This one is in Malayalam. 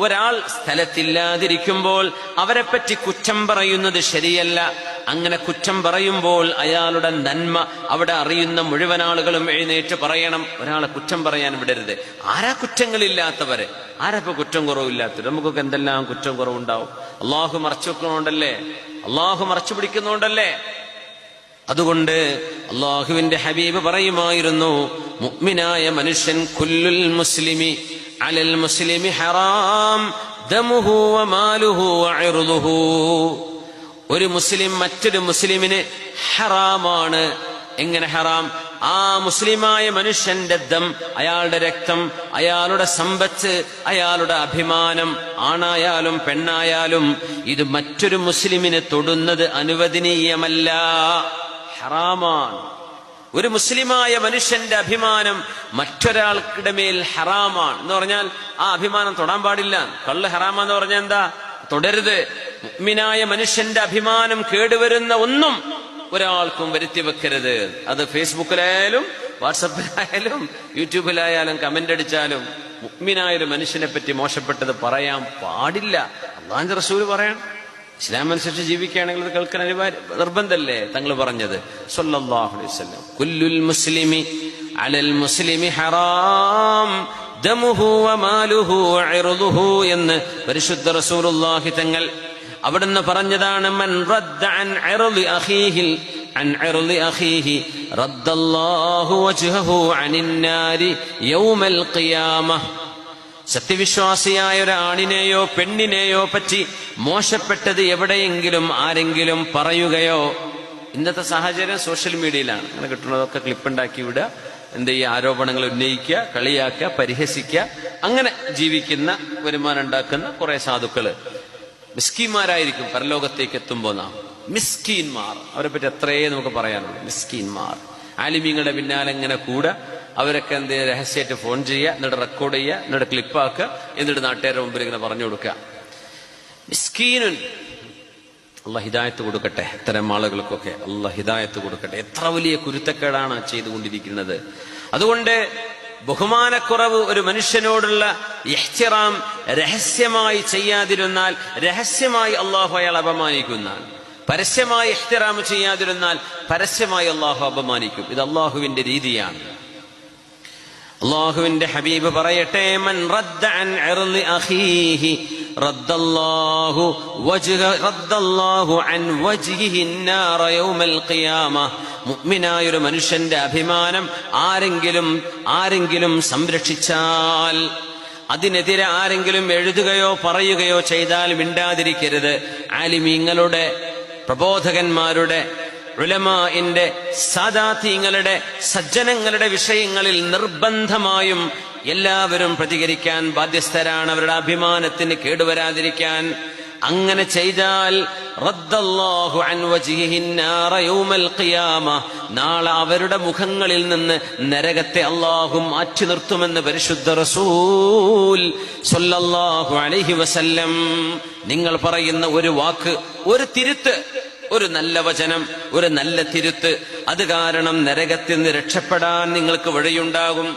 ഒരാൾ സ്ഥലത്തില്ലാതിരിക്കുമ്പോൾ അവരെപ്പറ്റി കുറ്റം പറയുന്നത് ശരിയല്ല. അങ്ങനെ കുറ്റം പറയുമ്പോൾ അയാളുടെ നന്മ അവിടെ അറിയുന്ന മുഴുവൻ ആളുകളും എഴുന്നേറ്റ് പറയണം. ഒരാളെ കുറ്റം പറയാൻ വിടരുത്. ആരാ കുറ്റങ്ങളില്ലാത്തവര്? ആരപ്പോ കുറ്റം കുറവില്ലാത്തവർ നമുക്കൊക്കെ എന്തെല്ലാം കുറ്റം കുറവുണ്ടാവും? അള്ളാഹു മറച്ചു വെക്കണോണ്ടല്ലേ? അള്ളാഹു മറച്ചു പിടിക്കുന്നോണ്ടല്ലേ? അതുകൊണ്ട് അള്ളാഹുവിന്റെ ഹബീബ് പറയുമായിരുന്നു മുഗ്മിനായ മനുഷ്യൻ കുല്ലുൽ മുസ്ലിമി അലൽ المسلم حرام دمه وماله وعرضه ഒരു മുസ്ലിം മറ്റൊരു മുസ്ലിമിന് ഹറാമാണ്. എങ്ങനെ ഹറാം? ആ മുസ്ലിമായ മനുഷ്യന്റെ ദം അയാളുടെ രക്തം അയാളുടെ സമ്പത്ത് അയാളുടെ അഭിമാനം ആണായാലും പെണ്ണായാലും ഇത് മറ്റൊരു മുസ്ലിമിനെ തൊടുന്നത് അനുവദനീയമല്ല. ഹറാമാണ്. ഒരു മുസ്ലിമായ മനുഷ്യന്റെ അഭിമാനം മറ്റൊരാൾക്കിടെ മേൽ ഹറാമാണ്. എന്ന് പറഞ്ഞാൽ ആ അഭിമാനം തൊടാൻ പാടില്ല. കള്ള് ഹറാമെന്ന് പറഞ്ഞാൽ എന്താ? തുടരുത്. മുഅ്മിനായ മനുഷ്യന്റെ അഭിമാനം കേടുവരുന്ന ഒന്നും ഒരാൾക്കും വരുത്തി വെക്കരുത്. അത് ഫേസ്ബുക്കിലായാലും വാട്സപ്പിലായാലും യൂട്യൂബിലായാലും കമന്റ് അടിച്ചാലും മുഅ്മിനായ ഒരു മനുഷ്യനെ പറ്റി മോശപ്പെട്ടത് പറയാൻ പാടില്ല. അള്ളാഹിന്റെ റസൂൽ പറയണം. ഇസ്ലാം അനുസരിച്ച് ജീവിക്കുകയാണെങ്കിൽ അത് കേൾക്കാൻ അനിവാര്യ നിർബന്ധമല്ലേ? തങ്ങൾ പറഞ്ഞത്. സല്ലല്ലാഹു അലൈഹി വസല്ലം. കുല്ലുൽ മുസ്ലിമി അലൽ മുസ്ലിമി ഹറാം. ദമുഹു വമാലുഹു ഇർദുഹു എന്ന് പരിശുദ്ധ റസൂലുള്ളാഹി തങ്ങൾ അവിടുന്ന് പറഞ്ഞതാണ് മൻ റദ്ദ അൻ ഇർദി അഖീഹിൽ അൻ ഇർദി അഖീഹി റദ്ദല്ലാഹു വജ്ഹഹു അനിൻ യൗമൽ ഖിയാമ. സത്യവിശ്വാസിയായ ഒരാണിനെയോ പെണ്ണിനെയോ പറ്റി മോശപ്പെട്ടത് എവിടെയെങ്കിലും ആരെങ്കിലും പറയുകയോ? ഇന്നത്തെ സാഹചര്യം സോഷ്യൽ മീഡിയയിലാണ്. അങ്ങനെ കിട്ടുന്നതൊക്കെ ക്ലിപ്പുണ്ടാക്കി വിടുക എന്ത് ചെയ്യുക ആരോപണങ്ങൾ ഉന്നയിക്കുക കളിയാക്കുക പരിഹസിക്കുക അങ്ങനെ ജീവിക്കുന്ന വരുമാനം ഉണ്ടാക്കുന്ന കുറെ സാധുക്കൾ. മിസ്കിന്മാരായിരിക്കും പരലോകത്തേക്ക് എത്തുമ്പോൾ നാം. മിസ്കീന്മാർ. അവരെ പറ്റി എത്രയേ നമുക്ക് പറയാനുള്ളൂ. മിസ്കീന്മാർ. ആലിമീങ്ങളുടെ പിന്നാലെ ഇങ്ങനെ കൂടെ. അവരൊക്കെ എന്ത് ചെയ്യുക? രഹസ്യമായിട്ട് ഫോൺ ചെയ്യുക എന്നിട്ട് റെക്കോർഡ് ചെയ്യുക എന്നിട്ട് ക്ലിപ്പാക്കുക എന്നിട്ട് നാട്ടുകാരുടെ മുമ്പിൽ ഇങ്ങനെ പറഞ്ഞു കൊടുക്കുക. മിസ്കീനുൻ. അല്ല ഹിദായത്ത് കൊടുക്കട്ടെ. ഇത്തരം ആളുകൾക്കൊക്കെ അല്ല ഹിദായത്ത് കൊടുക്കട്ടെ. എത്ര വലിയ കുരുത്തക്കേടാണ് ചെയ്തുകൊണ്ടിരിക്കുന്നത്. അതുകൊണ്ട് ബഹുമാനക്കുറവ് ഒരു മനുഷ്യനോടുള്ള ഇഹ്തിറാം രഹസ്യമായി ചെയ്യാതിരുന്നാൽ രഹസ്യമായി അള്ളാഹു അയാൾ അപമാനിക്കുന്നതാണ് പരസ്യമായി ഇഹ്തിറാം ചെയ്യാതിരുന്നാൽ പരസ്യമായി അള്ളാഹു അപമാനിക്കും. ഇത് അള്ളാഹുവിന്റെ രീതിയാണ്. അള്ളാഹുവിന്റെ ഹബീബ് പറയട്ടെ മൻ റദ്ദ അൻ ഇർളി അഖീഹി റദ്ദല്ലാഹു വജ്ഹ റദ്ദല്ലാഹു അൻ വജ്ഹിഹി النار യൗമൽ ഖിയാമ മുഅ്മിനായ ഒരു മനുഷ്യന്റെ അഭിമാനം ആരെങ്കിലും ആരെങ്കിലും സംരക്ഷിച്ചാൽ അതിനെതിരെ ആരെങ്കിലും എഴുതുകയോ പറയുകയോ ചെയ്താൽ മിണ്ടാതിരിക്കരുത് ആലിമീങ്ങളുടെ പ്രബോധകന്മാരുടെ ഉലമാന്റെ സാദാത്യങ്ങളുടെ സജ്ജനങ്ങളുടെ വിഷയങ്ങളിൽ നിർബന്ധമായും എല്ലാവരും പ്രതികരിക്കാൻ ബാധ്യസ്ഥരാണ്. അവരുടെ അഭിമാനത്തിന് കേടുവരാതിരിക്കാൻ അങ്ങനെ ചെയ്താൽ നാളെ അവരുടെ മുഖങ്ങളിൽ നിന്ന് നരകത്തെ അള്ളാഹു മാറ്റി നിർത്തുമെന്ന് പരിശുദ്ധ റസൂൽ അലഹി വസല്ലം നിങ്ങൾ പറയുന്ന ഒരു വാക്ക് ഒരു തിരുത്ത് ഒരു നല്ല വചനം ഒരു നല്ല തിരുത്ത്. അത് കാരണം നരകത്തിൽ നിന്ന് രക്ഷപ്പെടാൻ നിങ്ങൾക്ക് വഴിയുണ്ടാകും.